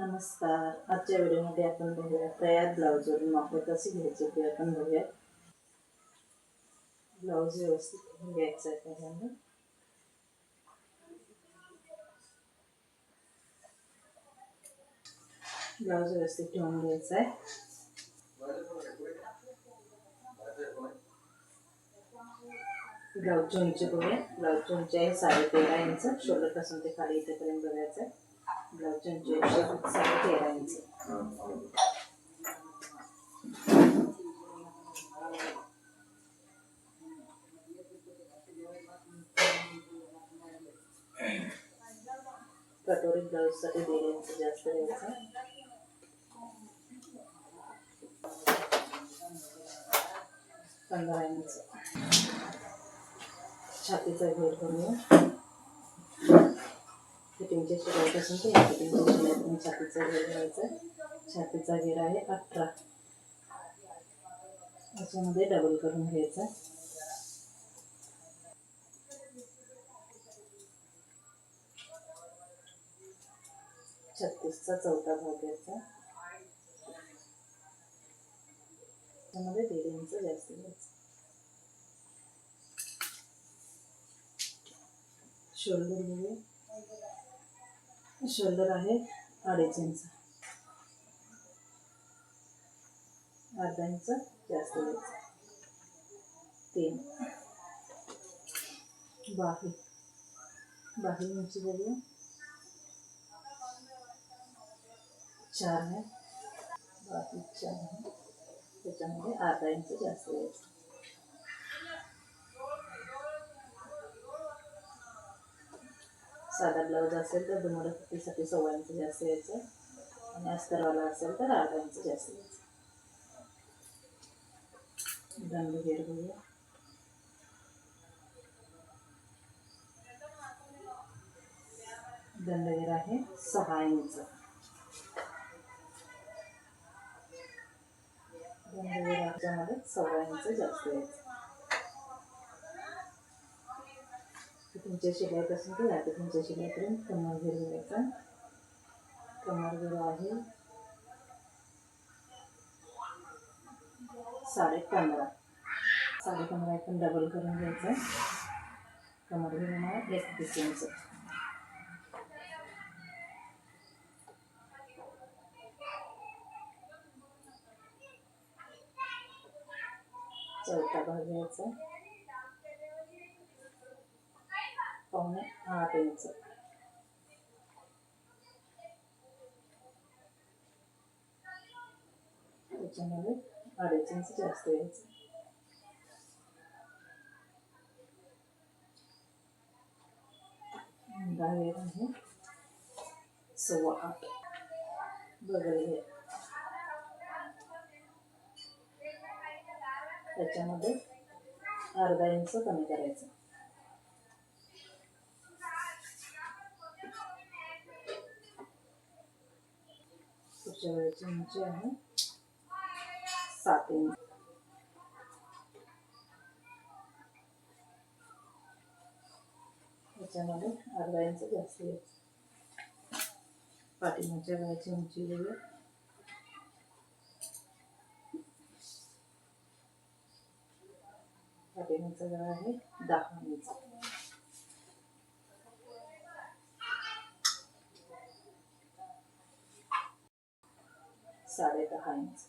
नमस्कार. आजच्या व्हिडिओमध्ये आपण बघूया तयार ब्लाऊजवरून माप कसे घ्यायचे ते आपण बघूया. ब्लाऊज व्यवस्थित घ्यायचा आहे पहिल्यांदा. ब्लाऊज व्यवस्थित ठेवून घ्यायचा आहे. ब्लाऊजची उंची बघूया. ब्लाऊजची उंची आहे साडे तेरा इंच शोल्डरपासून ते खाली इथेपर्यंत बघायचं आहे. ब्लाऊजची उंची आहे साडे तेरा इंच कटोरी ब्लाऊजसाठी दीड इंच जास्त घ्यायचं पंधरा इंच छातीचा घेर करूया फिटिंगच्या शिलाईपासून ते या फिटिंगच्या शिलाईतून छातीचा घेर घ्यायचा छातीचा घेर आहे अठरा. याच्यामध्ये डबल करून घ्यायचा. छत्तीसचा चौथा भाग घ्यायचा. त्यामध्ये दीड इंच जास्त घ्यायचं. शोल्डर घेऊया शोल्डर आहे अडीच इंच. अर्धा इंच जास्त घ्यायचं तीन. बाही बाही उंची बघूया. चार आहे. बाकी चार आहे. त्याच्यामध्ये अर्धा इंच जास्त घ्यायचं साधा ब्लाऊज असेल तर तुम्हाला फुटीसाठी सव्वा इंच जास्त यायचं. आणि अस्तरवाला असेल तर अर्धा इंच जास्त यायचं. रंग घेर बघूया. दंडगेर आहे सहा इंच दंडगेर ह्याच्यामध्ये सव्वा इंच जास्त यायचं. तुमच्या शिलाईपासून ते आता तुमच्या शिलाईपर्यंत कमर घरी घ्यायचा कमर घर आहे साडे पंधरा साडे पंधरा आपण डबल करून घ्यायचं. कमर घेर आहे. एकतीस इंच चौथा भाग घ्यायचा. पावणे आठ इंच त्याच्यामध्ये अडीच इंच जास्त घ्यायचं बाहेर आहे सव्वा आठ बगल घे त्याच्यामध्ये अर्धा इंच कमी करायचं पुढच्या उंची आहे. सात. इंच त्याच्यामध्ये अर्धा इंच जास्त घ्यायचं पाठीमागच्या उंची बघूया. पाठिंबाचा गळा आहे दहा इंच साडे दहा इंच